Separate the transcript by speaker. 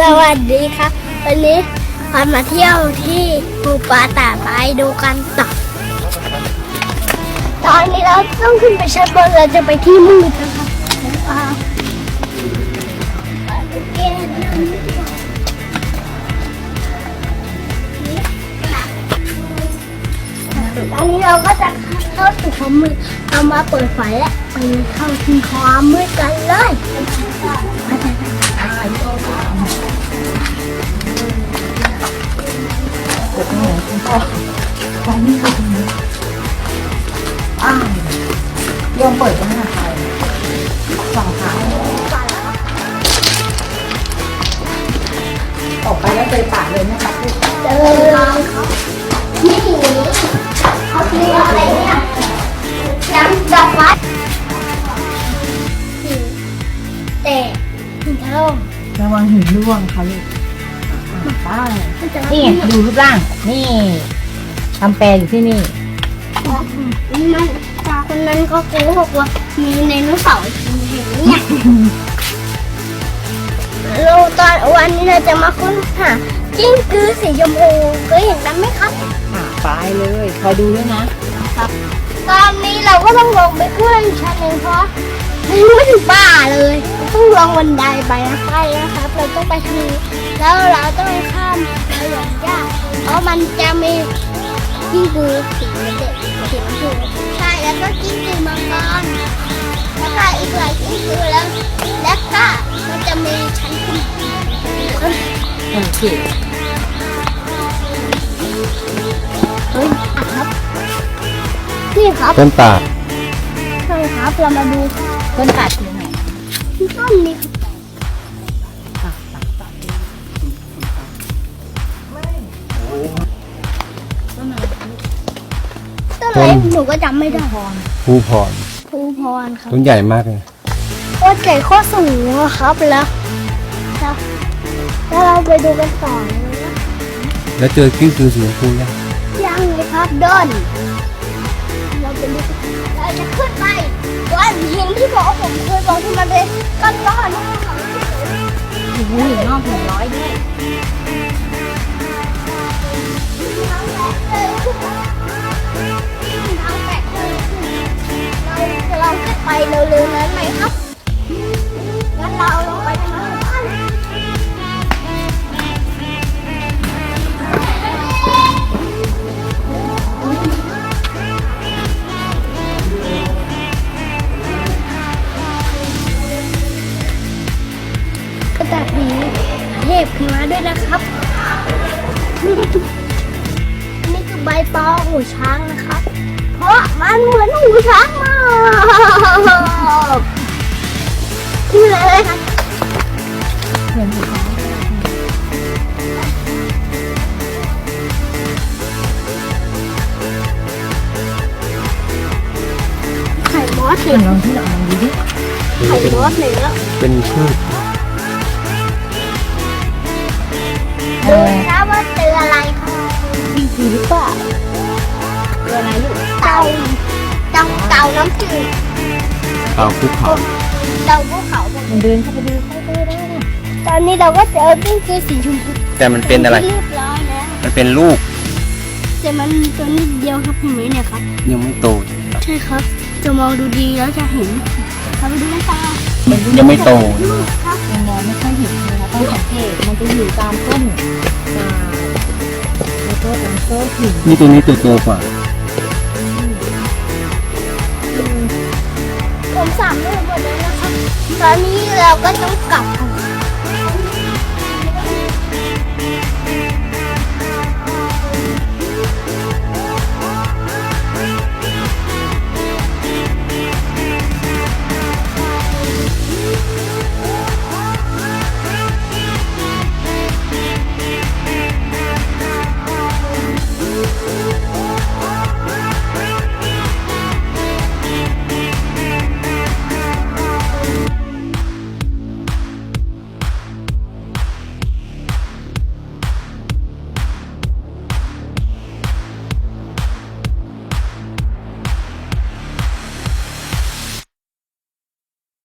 Speaker 1: สวัสดีครับ วันนี้พามาเที่ยวที่ภูป่าตาไปดูกันต่อตอนนี้เราต้องขึ้นไปชั้นบนเราจะไปที่มืดนะครับอ่าตอนนี้เราก็จะเข้าสู่ความมืดเรามาเปิดไฟและไปเข้าที่ความมืดกันเลย
Speaker 2: อ้าวโยมเปิดยังไงไปสองขาออกไปแล้วเจอป่าเลยนะครับ
Speaker 1: เจอครับนี่เขาเรียกอะไรเนี่ยน้ำดับฟัดแต่หินถล่ม
Speaker 2: ระวังหินร่วงเขาเลยไป
Speaker 1: มั นจะ
Speaker 2: นี่ดูรูปร่าง นี่ทำแปลอยู่ที่นี่
Speaker 1: มันตาคนนั้นก็โกหกว่ามีไดโนเสาร์เห็นเนี่ยเราตอนวันนี้เราจะมาค้นหาจิ้งกือสีชมพูเคยเห็นมันไหมครับ
Speaker 2: อ่าไปเลยคอยดูด้วยนะ
Speaker 1: ตอนนี้เราก็ต้องลงไปขึ้นชั้นหนึ่งเพราะมันไม่ถึงป่าเลย ต้องลงบันไดไปนะคะนะครับ เราต้องไปทางนี้แล้วเราต้องข้ามไปอย่างยากเพราะมันจะมีกิ้งกือสีเด็กสีชมพูใช่แล้วก็กิ้งกือมังกรแล้วก็อีกหลายกิ้งกือแล้ว และก็มันจะมีชั้นขึ้น
Speaker 2: โอเค
Speaker 1: เฮ้ยอะครับนี่ครับ
Speaker 3: ต้นตาด
Speaker 1: ใช่ครับเรามาดู
Speaker 2: ต้นตัด
Speaker 1: ต้นนี้ครับ
Speaker 2: ตัดตัดตัด
Speaker 1: ต้นอะไรหนูก็จำไม่ได้
Speaker 3: ภูพร
Speaker 1: ภูพรครับ
Speaker 3: ต้นใหญ่มากเลย
Speaker 1: โคตรใหญ่โคตรสูงอะครับแล้วแล้วเราไปดูกันต่อนะ
Speaker 3: แล้วเจอกิ้งกือสีชมพูยัง
Speaker 1: ยังเลยครับเดินเราไปดูเราจะขึ้นไปวันหินที่บอกผมเคยบอกที่ ปอ
Speaker 2: หู
Speaker 1: ช้างนะครับ เพราะมันเหมือนหูช้างมากคืออะไรครับ
Speaker 2: เหมือนหิน
Speaker 1: ไข่มอส
Speaker 2: เห
Speaker 1: เล
Speaker 2: มือยนลองที่เราลองดูดิ
Speaker 1: ไข่มอสเลยแล้ว
Speaker 3: เป็นพืช
Speaker 2: เอ
Speaker 1: ดู
Speaker 2: อ
Speaker 1: นะ
Speaker 2: นี่คือหรือเปล่าเจออะไรลูก
Speaker 1: เต่าเต่าเต่าน้ำจืด
Speaker 3: เต่าภูเขา
Speaker 1: เต่าภูเขาหมด
Speaker 2: มันเดินเข้าไปดูเข้าไปดูได้นะ
Speaker 1: ตอนนี้เราก็เจอกิ้งคือสีชมพู
Speaker 3: แต่มันเป็นอะไร
Speaker 1: ที่เรียบร้อยแล้ว
Speaker 3: มันเป็นลูก
Speaker 1: แต่มันมีตัวนิดเดียวครับเห็นไหมเนี่ยครับ
Speaker 3: ยังไม่โต
Speaker 1: ใช่ครับ จะมองดูดีแล้วจะเห็นเราไปดูกันต่อ
Speaker 3: ยังไม่โต
Speaker 1: ครับ
Speaker 2: ยังมองไม่ค่อยเห็นเลยนะต้องสังเกตมันจะอยู่ตามต้นตาแล้วก็ตามโซ่หิ นี่
Speaker 3: ตัวนี้ตัวโตกว่า
Speaker 1: ผมสามลูกหมดแล้วนะครับ ตอนนี้เราก็ต้องกลับ